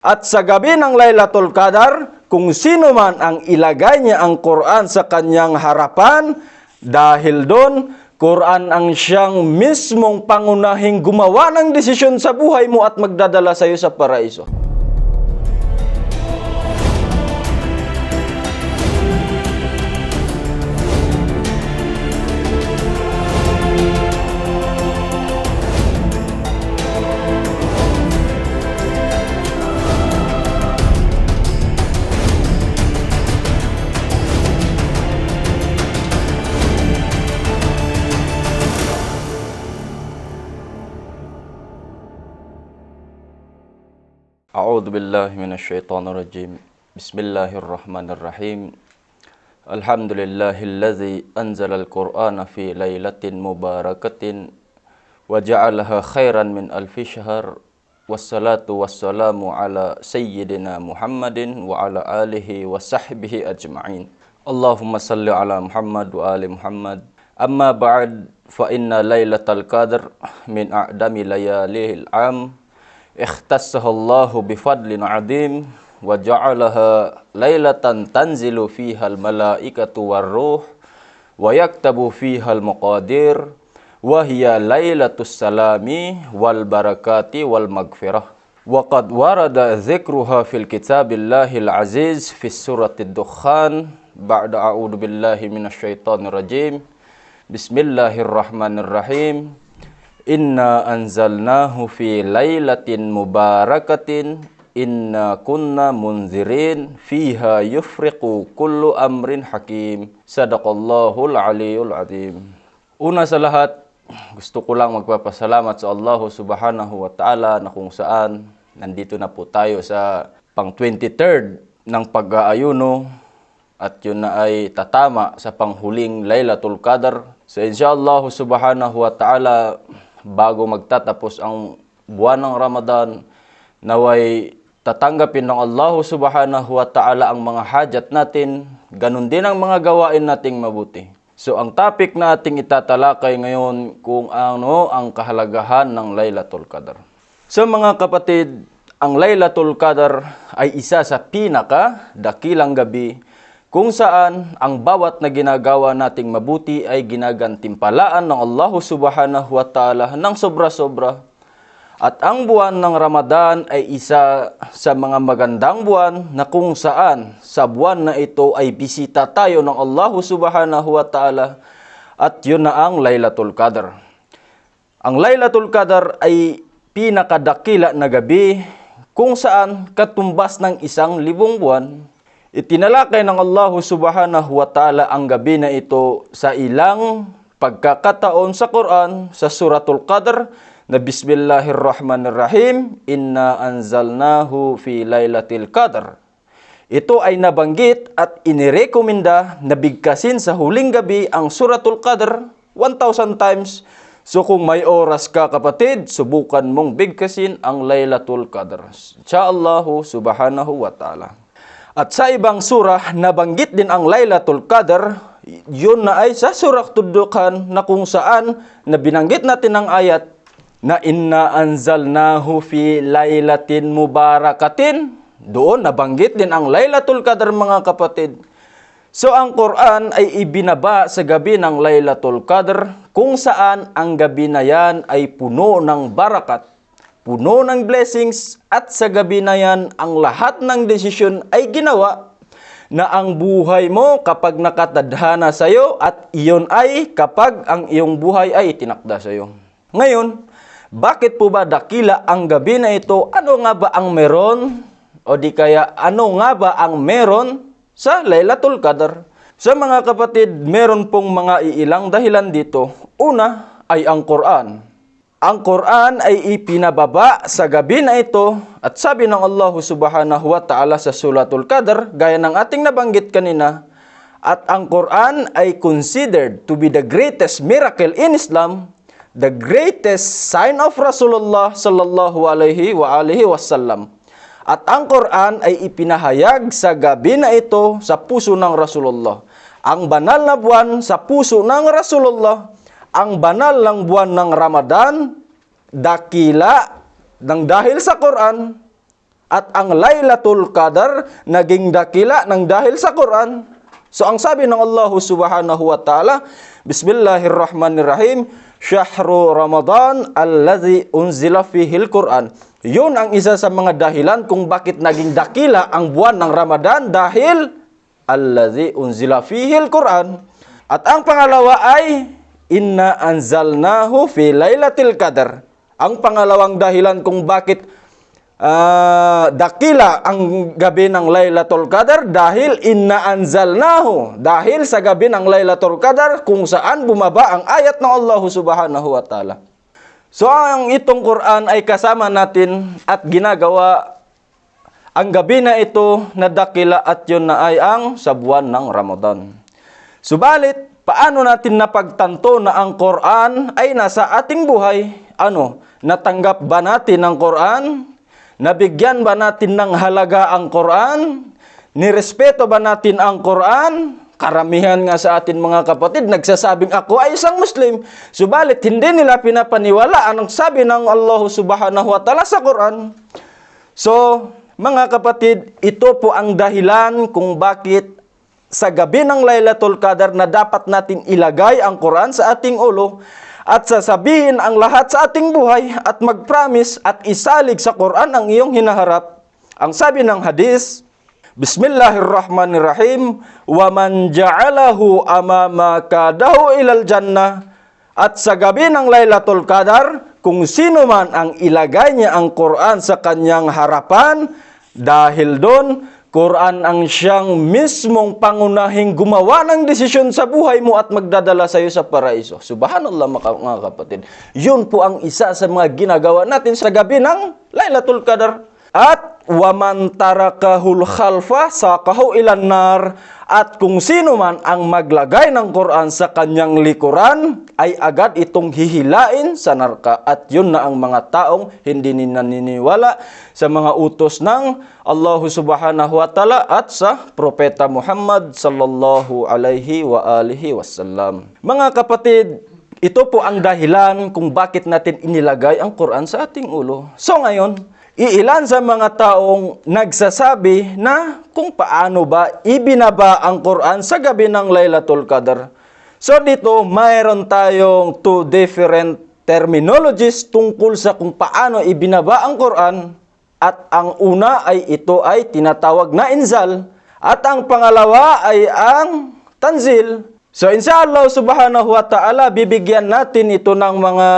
At sa gabi ng Laylatul Qadar, kung sino man ang ilagay niya ang Quran sa kanyang harapan, dahil doon, Quran ang siyang mismong pangunahing gumawa ng desisyon sa buhay mo at magdadala sa iyo sa paraiso. أعوذ بالله من الشيطان الرجيم. بسم الله الرحمن الرحيم. الحمد لله الذي أنزل القرآن في ليلة مباركة وجعلها خيرا من ألف شهر. والصلاة والسلام على سيدنا محمد وعلى آله وصحبه أجمعين. اللهم صل على محمد وآل محمد. أما بعد فإن ليلة القدر من أعدم لياليه العام. اختصها الله بفضل عظيم وجعلها ليلة تنزل فيها الملائكة والروح ويكتب فيها المقادير وهي ليلة السلام والبركات والمغفرة. وقد ورد ذكرها في الكتاب الله العزيز في سورة الدخان بعد أعوذ بالله من الشيطان الرجيم. بسم الله الرحمن الرحيم. Inna anzalnahu fi laylatin mubarakatin Inna kunna munzirin fiha yufriqu kullu amrin hakim Sadaqallahul aliyul azim Una sa lahat, gusto ko lang magpapasalamat sa Allah subhanahu wa ta'ala na kung saan nandito na po tayo sa pang 23rd ng pag-aayuno at yun na ay tatama sa panghuling Laylatul Qadar. So inshallah subhanahu wa ta'ala bago magtatapos ang buwan ng Ramadan naway tatanggapin ng Allah subhanahu wa ta'ala ang mga hajat natin ganun din ang mga gawain nating mabuti. So ang topic nating itatalakay ngayon kung ano ang kahalagahan ng Laylatul Qadar. So mga kapatid, ang Laylatul Qadar ay isa sa pinaka dakilang gabi kung saan ang bawat na ginagawa nating mabuti ay ginagantimpalaan ng Allah subhanahu wa ta'ala ng sobra-sobra. At ang buwan ng Ramadan ay isa sa mga magandang buwan na kung saan sa buwan na ito ay bisita tayo ng Allah subhanahu wa ta'ala at yun na ang Laylatul Qadar. Ang Laylatul Qadar ay pinakadakila na gabi kung saan katumbas ng isang libong buwan Itinalakay ng Allah subhanahu wa ta'ala ang gabi na ito sa ilang pagkakataon sa Quran sa Suratul Qadr na Bismillahirrahmanirrahim Inna anzalnahu fi laylatil qadr Ito ay nabanggit at inirekomenda na bigkasin sa huling gabi ang Suratul Qadr 1,000 times. So kung may oras ka kapatid, subukan mong bigkasin ang Laylatul Qadr. Insyaallahu subhanahu wa ta'ala. At sa ibang surah, nabanggit din ang Laylatul Qadr, yun na ay sa surah Tuddukan na kung saan na binanggit natin ang ayat na inna anzalnahu fi laylatin mubarakatin. Doon nabanggit din ang Laylatul Qadr mga kapatid. So ang Quran ay ibinaba sa gabi ng Laylatul Qadr kung saan ang gabi na yan ay puno ng barakat puno ng blessings at sa gabi na yan, ang lahat ng desisyon ay ginawa na ang buhay mo kapag nakatadhana sa iyo at iyon ay kapag ang iyong buhay ay tinakda sa iyo. Ngayon, bakit po ba dakila ang gabi na ito? Ano nga ba ang meron? O di kaya ano nga ba ang meron sa Laylatul Qadr? Sa mga kapatid, meron pong mga iilang dahilan dito. Una ay ang Quran. Ang Quran ay ipinababa sa gabi na ito at sabi ng Allah subhanahu wa ta'ala sa Suratul Qadr, gaya ng ating nabanggit kanina, at ang Quran ay considered to be the greatest miracle in Islam, the greatest sign of Rasulullah sallallahu alaihi wa alihi wasallam. At ang Quran ay ipinahayag sa gabi na ito sa puso ng Rasulullah. Ang banal na buwan sa puso ng Rasulullah ang banal ng buwan ng Ramadan, dakila, ng dahil sa Quran, at ang Laylatul Qadar naging dakila ng dahil sa Quran. So ang sabi ng Allah Subhanahu wa Ta'ala, Bismillahirrahmanirrahim, Syahru Ramadan allazi unzila fihil Quran. Yun ang isa sa mga dahilan kung bakit naging dakila ang buwan ng Ramadan dahil allazi unzila fihil Quran. At ang pangalawa ay inna anzalnahu fi lailatul qadar. Ang pangalawang dahilan kung bakit Ah, dakila ang gabi ng Lailatul Qadar dahil inna anzalnahu dahil sa gabi ng Lailatul Qadar kung saan bumaba ang ayat ng Allah Subhanahu wa taala. So ang itong Quran ay kasama natin at ginagawa ang gabi na ito na dakila at yun na ay ang sa buwan ng Ramadan. Subalit, paano natin napagtanto na ang Quran ay nasa ating buhay? Ano, natanggap ba natin ang Quran? Nabigyan ba natin ng halaga ang Quran? Nirespeto ba natin ang Quran? Karamihan nga sa atin mga kapatid, nagsasabing ako ay isang Muslim. Subalit, hindi nila pinapaniwalaan ang sabi ng Allah subhanahu wa ta'ala sa Quran. So, mga kapatid, ito po ang dahilan kung bakit sa gabi ng Lailatul Qadar na dapat natin ilagay ang Quran sa ating ulo at sasabihin ang lahat sa ating buhay at mag-promise at isalig sa Quran ang iyong hinaharap. Ang sabi ng hadis, Bismillahirrahmanirrahim, wa man ja'alahu amama kadahu ilal jannah. At sa gabi ng Lailatul Qadar, kung sino man ang ilagay niya ang Quran sa kanyang harapan, dahil doon, Quran ang siyang mismong pangunahing gumawa ng desisyon sa buhay mo at magdadala sa iyo sa paraiso. Subhanallah mga kapatid. Yun po ang isa sa mga ginagawa natin sa gabi ng Lailatul Qadar. At waman tarakahul khalfa sakahu ilan nar at kung sino man ang maglagay ng Quran sa kanyang likuran ay agad itong hihilain sa narka at yun na ang mga taong hindi naniniwala sa mga utos ng Allah subhanahu wa ta'ala at sa propeta Muhammad sallallahu alaihi wa alihi wasallam. Mga kapatid, ito po ang dahilan kung bakit natin inilagay ang Quran sa ating ulo. So ngayon, iilan sa mga taong nagsasabi na kung paano ba ibinaba ang Quran sa gabi ng Laylatul Qadar. So dito, mayroon tayong two different terminologies tungkol sa kung paano ibinaba ang Quran. At ang una ay ito ay tinatawag na inzal. At ang pangalawa ay ang tanzil. So inshallah subhanahu wa ta'ala, bibigyan natin ito ng mga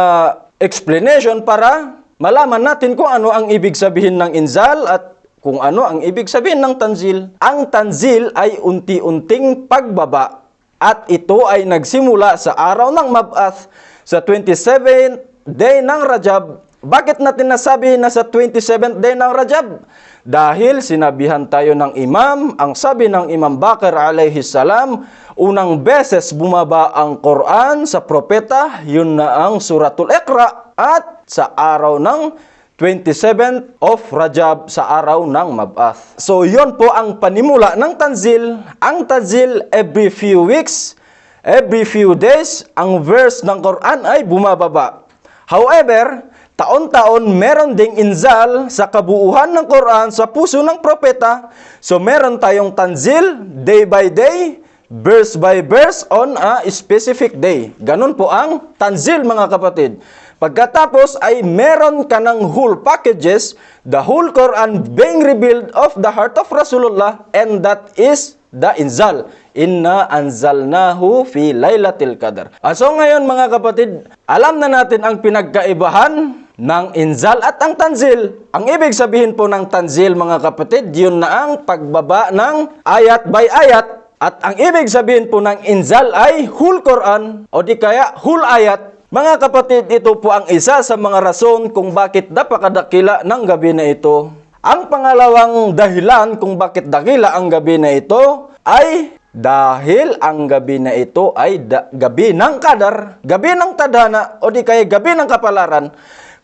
explanation para malaman natin kung ano ang ibig sabihin ng inzal at kung ano ang ibig sabihin ng tanzil. Ang tanzil ay unti-unting pagbaba at ito ay nagsimula sa araw ng Mab'ath sa 27th day ng Rajab. Bakit natin nasabi na sa 27th day ng Rajab? Dahil sinabihan tayo ng imam, ang sabi ng Imam Bakr alayhi salam, unang beses bumaba ang Quran sa propeta, yun na ang suratul Iqra at sa araw ng 27th of Rajab sa araw ng Mab'ath. So yon po ang panimula ng tanzil. Ang tanzil every few weeks, every few days, ang verse ng Quran ay bumababa. However, taon-taon meron ding inzal sa kabuuhan ng Quran sa puso ng propeta. So meron tayong tanzil day by day, verse by verse on a specific day. Ganun po ang tanzil mga kapatid. Pagkatapos ay meron ka ng whole packages, the whole Quran being revealed of the heart of Rasulullah and that is the inzal. Inna anzalnahu fi laylatil qadar. Ah, so ngayon mga kapatid, alam na natin ang pinagkaibahan ng inzal at ang tanzil. Ang ibig sabihin po ng tanzil mga kapatid, yun na ang pagbaba ng ayat by ayat. At ang ibig sabihin po ng inzal ay whole Quran o di kaya whole ayat. Mga kapatid, ito po ang isa sa mga rason kung bakit napakadakila ng gabi na ito. Ang pangalawang dahilan kung bakit dakila ang gabi na ito ay dahil ang gabi na ito ay da- gabi ng kadar, gabi ng tadhana o di kaya gabi ng kapalaran.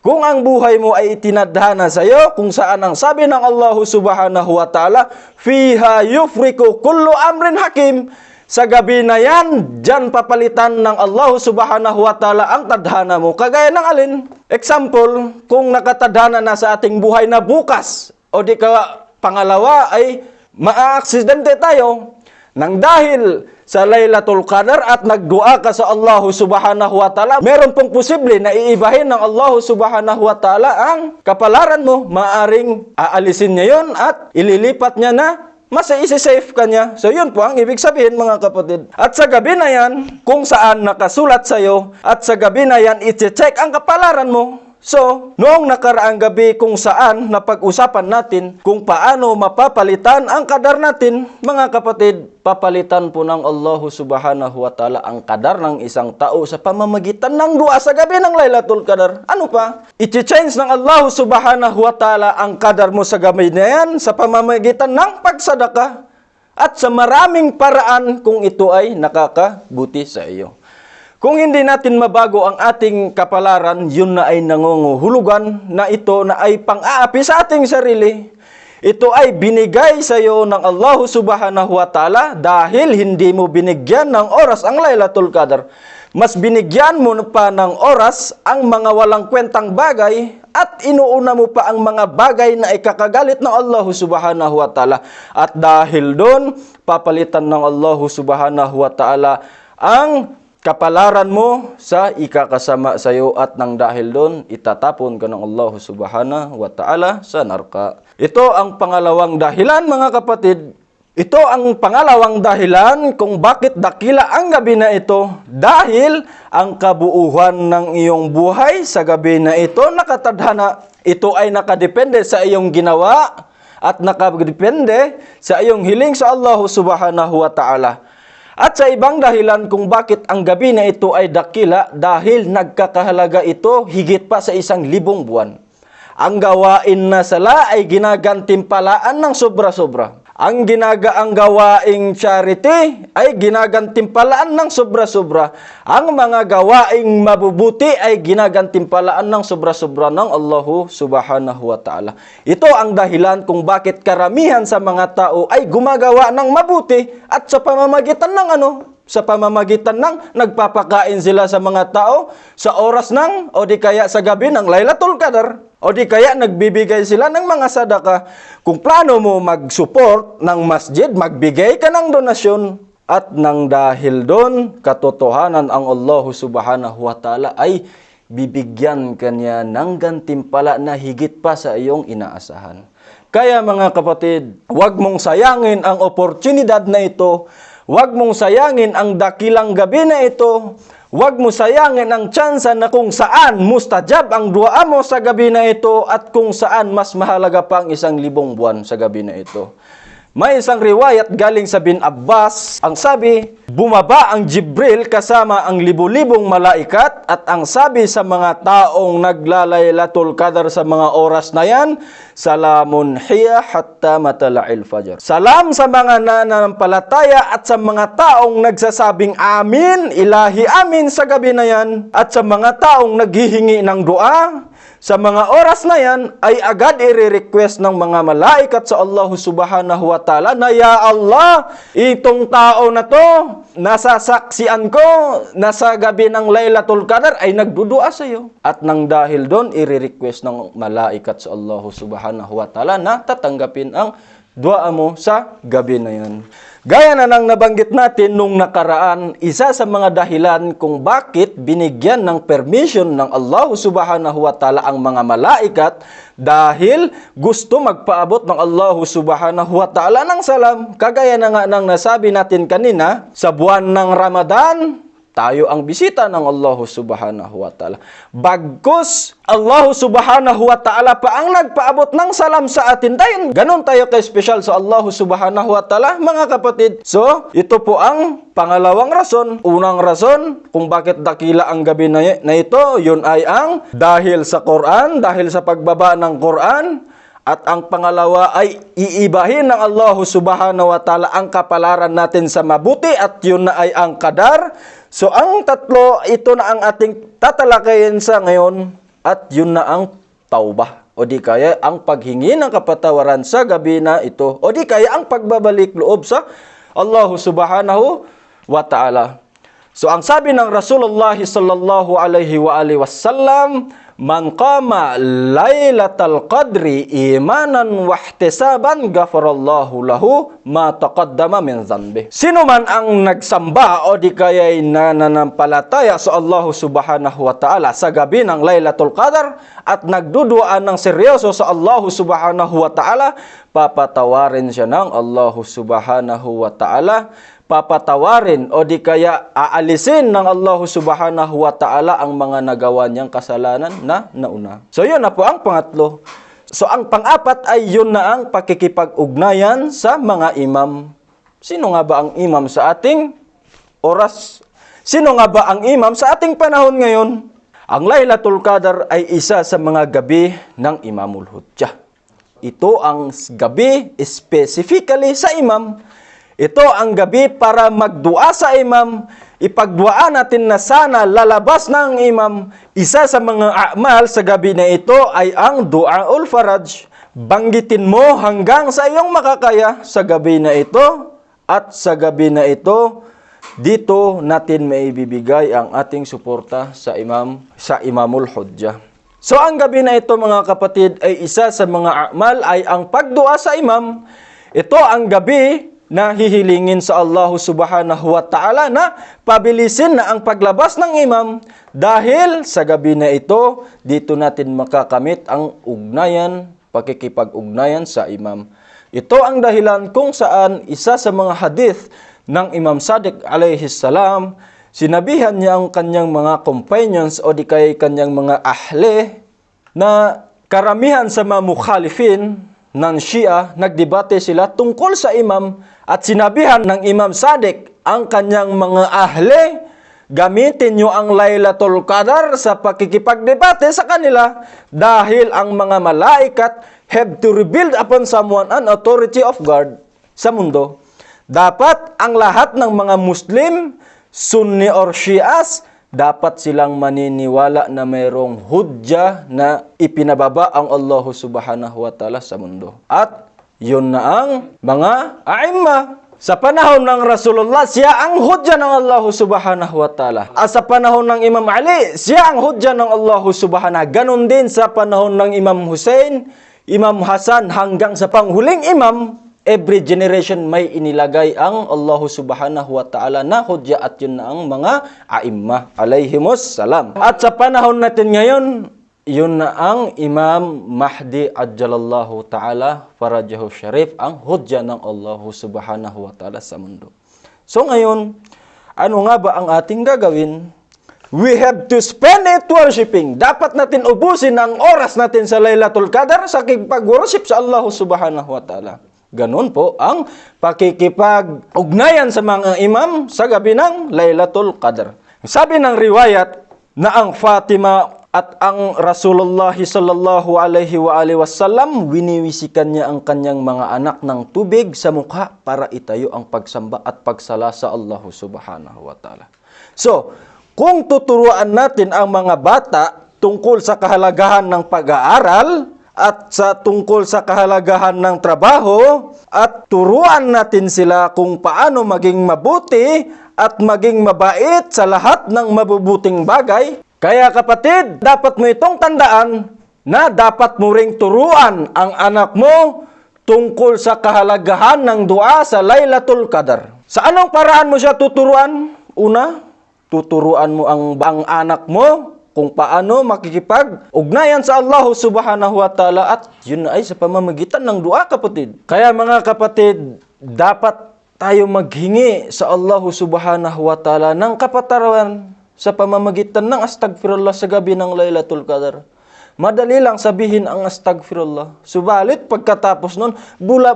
Kung ang buhay mo ay itinadhana sa iyo, kung saan ang sabi ng Allah subhanahu wa ta'ala, Fiha yufriku kullu amrin hakim, sa gabi na yan, dyan papalitan ng Allah subhanahu wa ta'ala ang tadhana mo. Kagaya ng alin? Example, kung nakatadhana na sa ating buhay na bukas o di ka pangalawa ay maaaksidente tayo nang dahil sa Laylatul Qadar at nagdua ka sa Allah Subhanahu wa Ta'ala, meron pong posible na iibahin ng Allah Subhanahu wa Ta'ala ang kapalaran mo. Maaring aalisin niya yon at ililipat niya na mas isi-safe ka niya. So yun po ang ibig sabihin mga kapatid. At sa gabi na yan, kung saan nakasulat sa'yo, at sa gabi na yan, iti-check ang kapalaran mo. So, noong nakaraang gabi kung saan napag-usapan natin kung paano mapapalitan ang kadar natin, mga kapatid, papalitan po ng Allah subhanahu wa ta'ala ang kadar ng isang tao sa pamamagitan ng dua sa gabi ng Laylatul Qadar. Ano pa? I-change ng Allah subhanahu wa ta'ala ang kadar mo sa gabi na yan sa pamamagitan ng pagsadaka at sa maraming paraan kung ito ay nakakabuti sa iyo. Kung hindi natin mabago ang ating kapalaran, yun na ay nangunguhulugan na ito na ay pang-aapi sa ating sarili. Ito ay binigay sa iyo ng Allah subhanahu wa ta'ala dahil hindi mo binigyan ng oras ang Laylatul Qadar. Mas binigyan mo pa ng oras ang mga walang kwentang bagay at inuuna mo pa ang mga bagay na ikakagalit ng Allah subhanahu wa ta'ala. At dahil doon, papalitan ng Allah subhanahu wa ta'ala ang kapalaran mo sa ikakasama sa iyo at nang dahil doon itatapon ka ng Allah subhanahu wa ta'ala sa narka. Ito ang pangalawang dahilan mga kapatid. Ito ang pangalawang dahilan kung bakit dakila ang gabi na ito dahil ang kabuuhan ng iyong buhay sa gabi na ito nakatadhana. Ito ay nakadepende sa iyong ginawa at nakadepende sa iyong hiling sa Allah subhanahu wa ta'ala. At sa ibang dahilan kung bakit ang gabi na ito ay dakila dahil nagkakahalaga ito higit pa sa isang libong buwan. Ang gawain na sala ay ginagantimpalaan ng sobra-sobra. Ang ginagaang gawaing charity ay ginagantimpalaan ng sobra-sobra. Ang mga gawaing mabubuti ay ginagantimpalaan ng sobra-sobra ng Allahu subhanahu wa ta'ala. Ito ang dahilan kung bakit karamihan sa mga tao ay gumagawa ng mabuti at sa pamamagitan ng ano? Sa pamamagitan ng nagpapakain sila sa mga tao sa oras ng o di kaya sa gabi ng Laylatul Qadar. O di kaya nagbibigay sila ng mga sadaka. Kung plano mo mag-support ng masjid, magbigay ka ng donasyon. At nang dahil doon, katotohanan ang Allah subhanahu wa ta'ala ay bibigyan kanya ng gantimpala na higit pa sa iyong inaasahan. Kaya mga kapatid, huwag mong sayangin ang oportunidad na ito. Huwag mong sayangin ang dakilang gabi na ito. Huwag mo sayangin ang tsansa na kung saan mustajab ang dua mo sa gabi na ito at kung saan mas mahalaga pa ang isang libong buwan sa gabi na ito. May isang riwayat galing sa bin Abbas, ang sabi, bumaba ang Jibril kasama ang libu-libong malaikat at ang sabi sa mga taong naglalaylatul qadar sa mga oras na yan, salamun hiya hatta matala'il fajr. Salam sa mga nananampalataya at sa mga taong nagsasabing amin, ilahi amin sa gabi na yan at sa mga taong naghihingi ng dua, sa mga oras na yan ay agad i-request ng mga malaikat sa Allah subhanahu wa ta'ala na Ya Allah, itong tao na to, nasasaksian ko, nasa gabi ng Laylatul Qadar ay nagdudua sa iyo. At nang dahil doon, i-request ng malaikat sa Allah subhanahu wa ta'ala na tatanggapin ang dua mo sa gabi na yan. Gaya na nang nabanggit natin nung nakaraan, isa sa mga dahilan kung bakit binigyan ng permission ng Allah subhanahu wa ta'ala ang mga malaikat dahil gusto magpaabot ng Allah subhanahu wa ta'ala ng salam. Kagaya na nga nang nasabi natin kanina, sa buwan ng Ramadan, tayo ang bisita ng Allah subhanahu wa ta'ala. Bagkus, Allah subhanahu wa ta'ala pa ang nagpaabot ng salam sa atin. Tayo, ganun tayo kay-special sa Allah subhanahu wa ta'ala, mga kapatid. So, ito po ang pangalawang rason. Unang rason kung bakit dakila ang gabi na, na ito, yun ay ang dahil sa Quran, dahil sa pagbaba ng Quran, at ang pangalawa ay iibahin ng Allah subhanahu wa ta'ala ang kapalaran natin sa mabuti at yun na ay ang kadar. So ang tatlo, ito na ang ating tatalakayin sa ngayon at yun na ang taubah. O di kaya ang paghingi ng kapatawaran sa gabi na ito. O di kaya ang pagbabalik loob sa Allah subhanahu wa ta'ala. So ang sabi ng Rasulullah sallallahu alaihi wa alihi wasallam, Man qama laylatal qadri imanan wa ihtisaban ghafarallahu lahu ma taqaddama min dhanbi. Sino man ang nagsamba o di kaya'y nananampalataya sa Allah subhanahu wa ta'ala sa gabi ng Laylatul Qadar at nagduduaan ng seryoso sa Allah subhanahu wa ta'ala, papatawarin siya ng Allah subhanahu wa ta'ala papatawarin o di kaya aalisin ng Allah subhanahu wa ta'ala ang mga nagawa niyang kasalanan na nauna. So yun na po ang pangatlo. So ang pang-apat ay yun na ang pakikipag-ugnayan sa mga imam. Sino nga ba ang imam sa ating oras? Sino nga ba ang imam sa ating panahon ngayon? Ang Laylatul Qadar ay isa sa mga gabi ng Imamul Hujjah. Ito ang gabi specifically sa imam. Ito ang gabi para magdua sa imam. Ipagduaan natin na sana lalabas ng imam. Isa sa mga amal sa gabi na ito ay ang duaul faraj. Banggitin mo hanggang sa iyong makakaya sa gabi na ito. At sa gabi na ito, dito natin maibibigay ang ating suporta sa imam, sa imamul hujjah. So ang gabi na ito mga kapatid ay isa sa mga amal ay ang pagdua sa imam. Ito ang gabi na hihilingin sa Allah subhanahu wa ta'ala na pabilisin na ang paglabas ng imam dahil sa gabi na ito, dito natin makakamit ang ugnayan, pakikipag-ugnayan sa imam. Ito ang dahilan kung saan isa sa mga hadith ng Imam Sadiq alayhi salam, sinabihan niya ang kanyang mga companions o di kay kanyang mga ahle na karamihan sa mga mukhalifin ng Shia, nagdebate sila tungkol sa imam at sinabihan ng Imam Sadiq ang kanyang mga ahle, gamitin nyo ang Laylatul Qadar sa pakikipagdebate sa kanila dahil ang mga malaikat have to rebuild upon someone an authority of God sa mundo. Dapat ang lahat ng mga Muslim, Sunni or Shias, dapat silang maniniwala na mayroong hudya na ipinababa ang Allah subhanahu wa ta'ala sa mundo. At yun na ang mga aimma. Sa panahon ng Rasulullah, siya ang hudya ng Allah subhanahu wa ta'ala. At sa panahon ng Imam Ali, siya ang hudya ng Allah subhanahu. Ganon din sa panahon ng Imam Hussein, Imam Hasan hanggang sa panghuling imam, every generation may inilagay ang Allah subhanahu wa ta'ala na hudya at yun na ang mga aimma alayhimus salam. At sa panahon natin ngayon, yun na ang Imam Mahdi Ajjalallahu Ta'ala Farajahu Sharif ang hudya ng Allah subhanahu wa ta'ala sa mundo. So ngayon, ano nga ba ang ating gagawin? We have to spend it worshiping. Dapat natin ubusin ang oras natin sa Laylatul Qadar sa pag-worship sa Allah subhanahu wa ta'ala. Ganon po ang pakikipag-ugnayan sa mga imam sa gabi ng Laylatul Qadar. Sabi ng riwayat na ang Fatima at ang Rasulullah sallallahu alaihi wa alihi wasallam winiwisikan niya ang kanyang mga anak ng tubig sa mukha para itayo ang pagsamba at pagsala sa Allah subhanahu wa ta'ala. So, kung tuturuan natin ang mga bata tungkol sa kahalagahan ng pag-aaral at sa tungkol sa kahalagahan ng trabaho at turuan natin sila kung paano maging mabuti at maging mabait sa lahat ng mabubuting bagay. Kaya kapatid, dapat mo itong tandaan na dapat mo ring turuan ang anak mo tungkol sa kahalagahan ng dua sa Laylatul Qadar. Sa anong paraan mo siya tuturuan? Una, tuturuan mo ang, ang anak mo kung paano makikipag-ugnayan sa Allah subhanahu wa ta'ala at yun ay sa pamamagitan ng dua kapatid. Kaya mga kapatid, dapat tayo maghingi sa Allah subhanahu wa ta'ala ng kapataran sa pamamagitan ng astagfirullah sa gabi ng Laylatul Qadar. Madali lang sabihin ang astagfirullah. Subalit pagkatapos nun,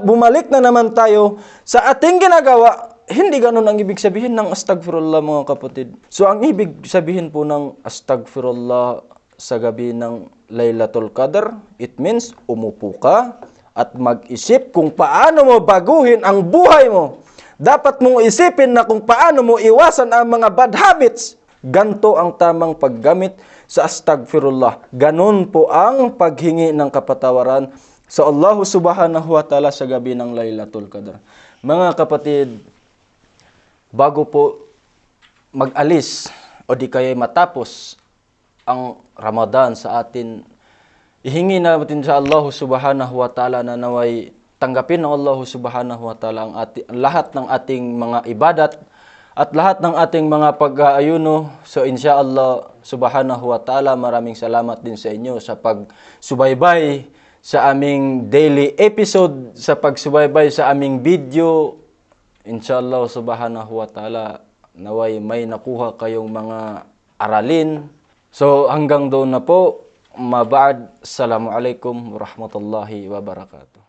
bumalik na naman tayo sa ating ginagawa hindi ganun ang ibig sabihin ng astagfirullah mga kapatid. So ang ibig sabihin po ng astagfirullah sa gabi ng Laylatul Qadr, it means umupo ka at mag-isip kung paano mo baguhin ang buhay mo. Dapat mong isipin na kung paano mo iwasan ang mga bad habits. Ganto ang tamang paggamit sa astagfirullah. Ganun po ang paghingi ng kapatawaran sa Allah subhanahu wa ta'ala sa gabi ng Laylatul Qadr. Mga kapatid, bago po mag-alis o di kaya matapos ang Ramadan sa atin. Ihingi natin sa Allah subhanahu wa ta'ala na naway tanggapin ng Allah subhanahu wa ta'ala ang ati, lahat ng ating mga ibadat at lahat ng ating mga pag-aayuno. So inshallah subhanahu wa ta'ala maraming salamat din sa inyo sa pagsubaybay sa aming daily episode, sa pagsubaybay sa aming video. Inshallah subhanahu wa ta'ala naway may nakuha kayong mga aralin. So hanggang doon na po. Mabad. Assalamualaikum warahmatullahi wabarakatuh.